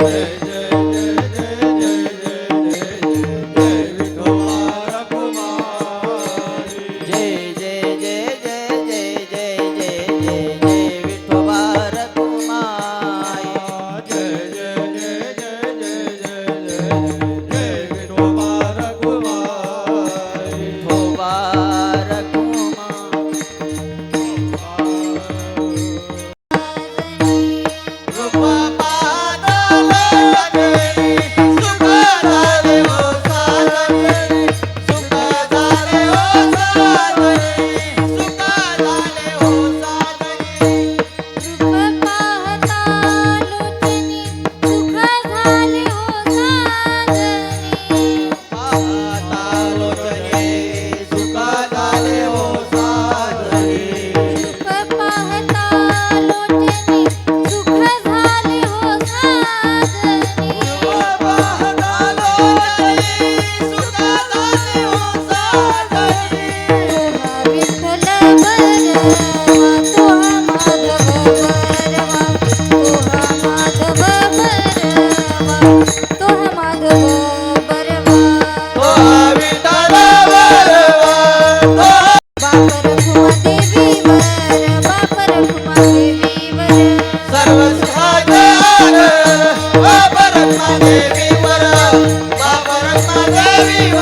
Yeah. Hallelujah.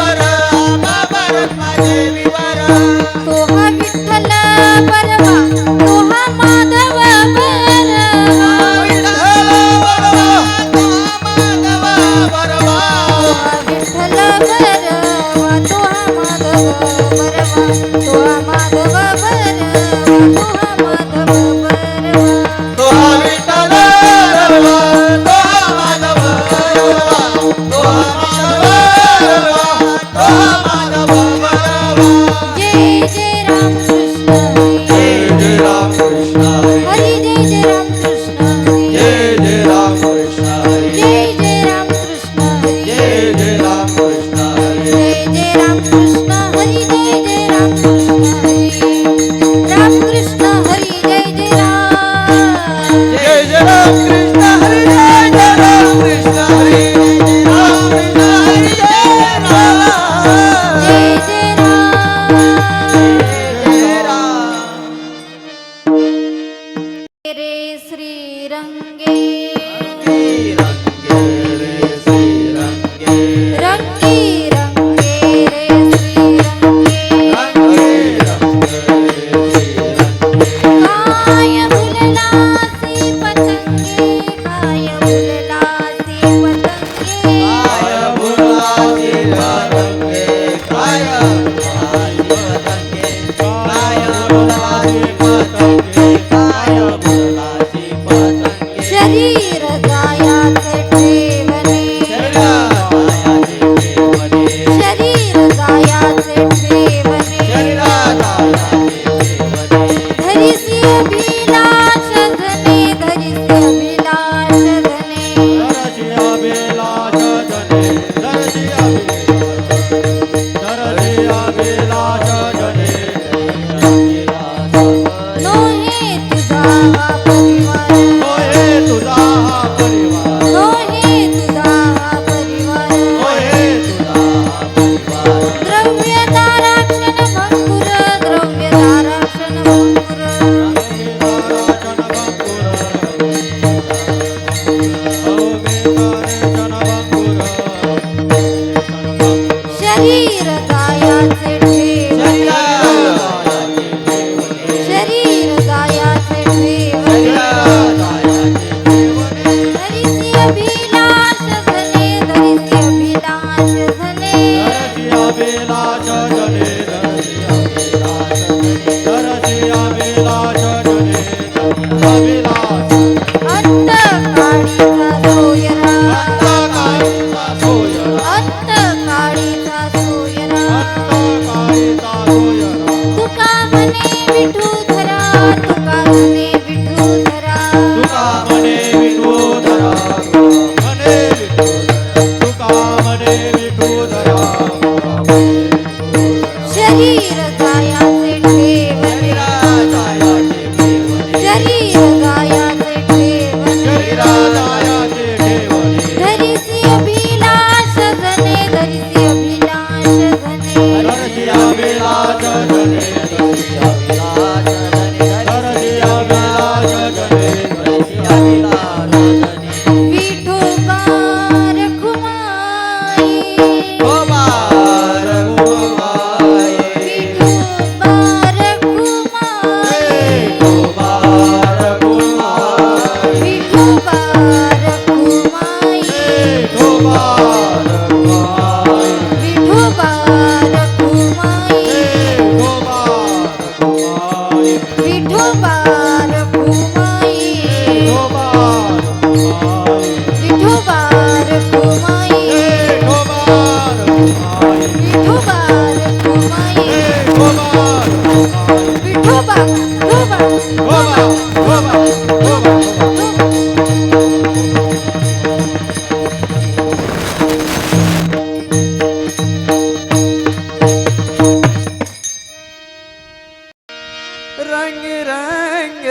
रंग रंग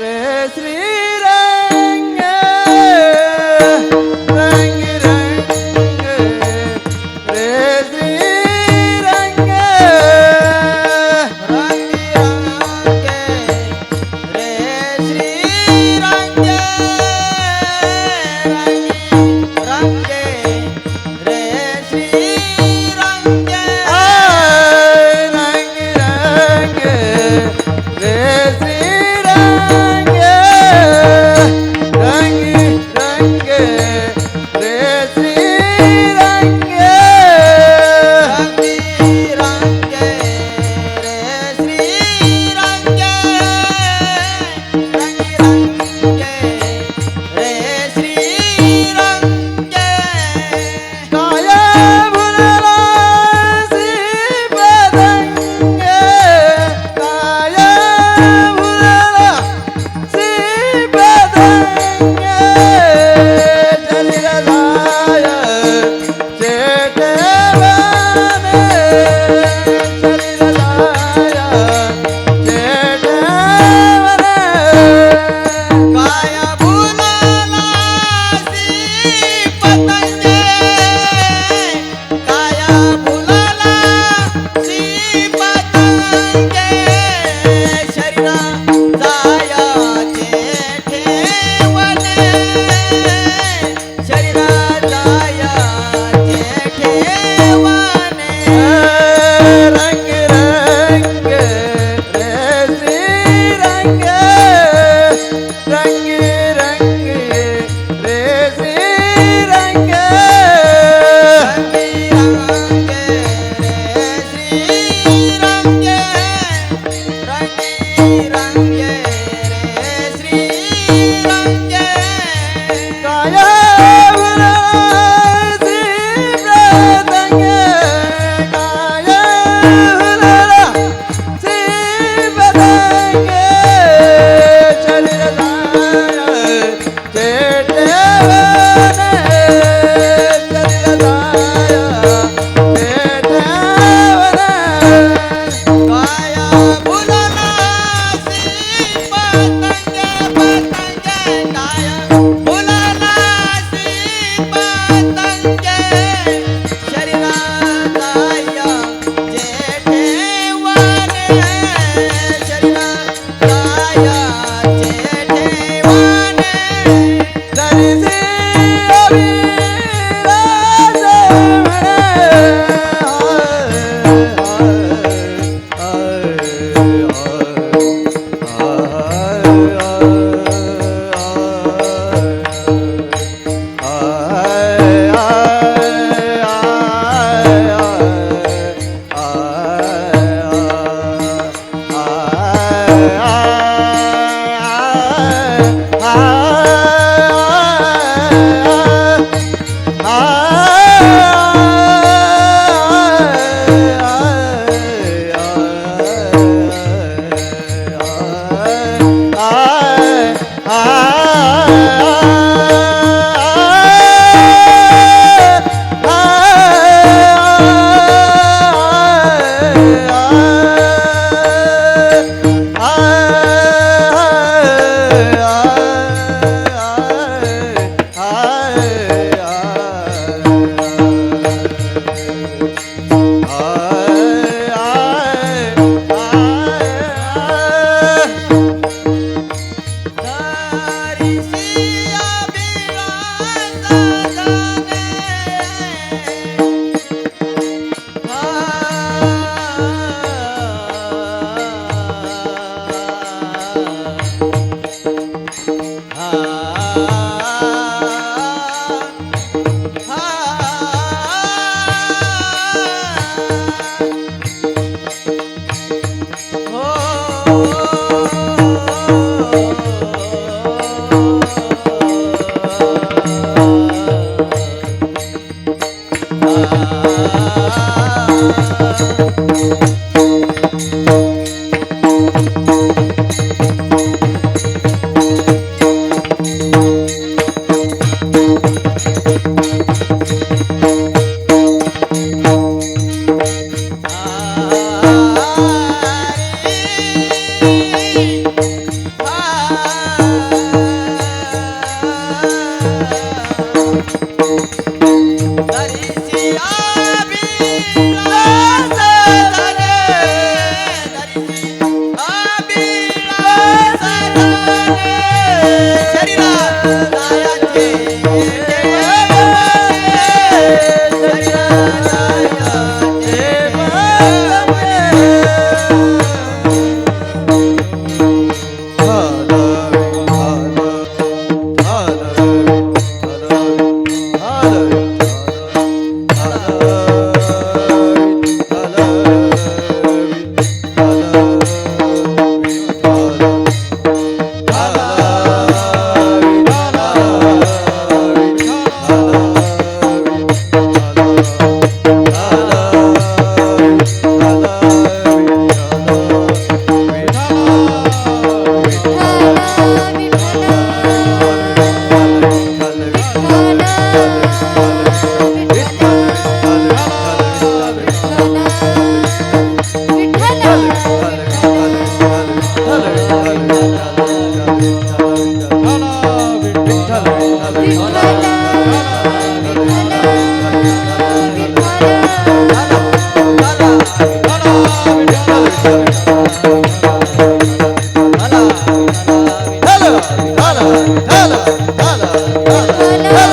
रे Shri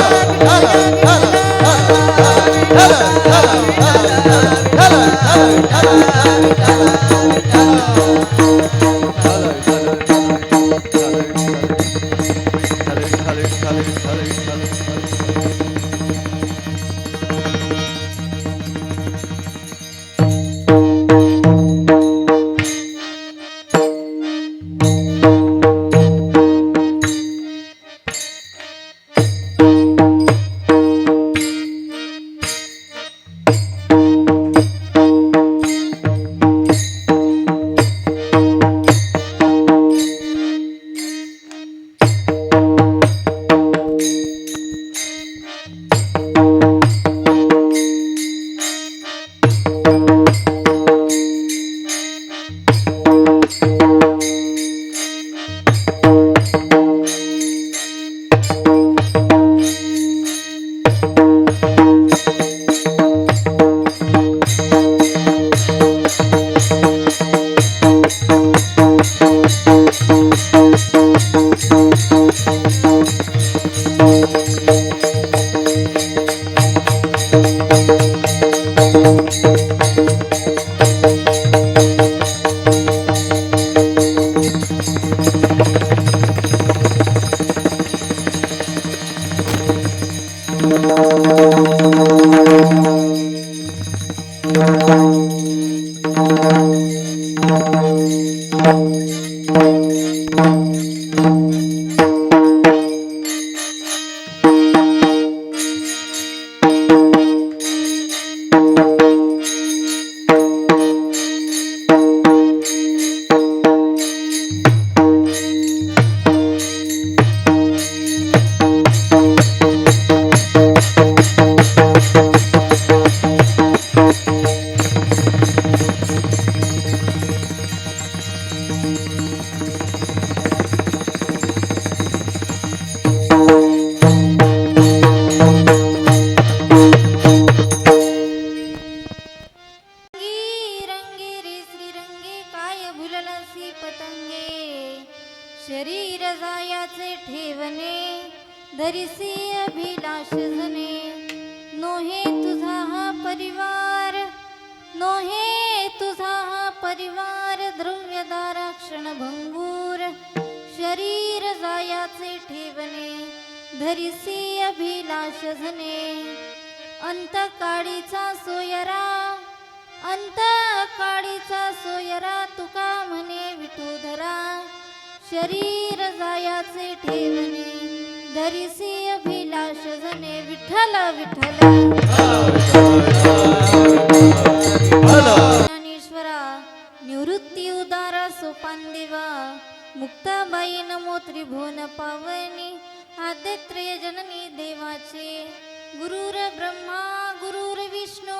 Oh, धरिसी अभिलाष जने अंतकाळीचा सोयरा अंत काळीचा सोयरा तुका म्हणे विठोधरा. शरीर जायाचे ठेवणे धरिसी अभिलाष झने. विठ्ठल विठ्ठल. आदित्य जननी देवाचे. गुरुर ब्रह्मा गुरुर विष्णू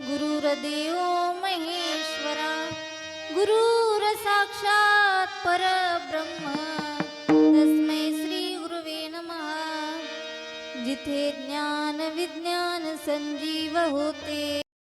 गुरुर्देव महेश्वरा. गुरुर साक्षात परब्रह्म तस्मै श्री गुरुवे नमः. जिथे ज्ञान विज्ञान संजीव होते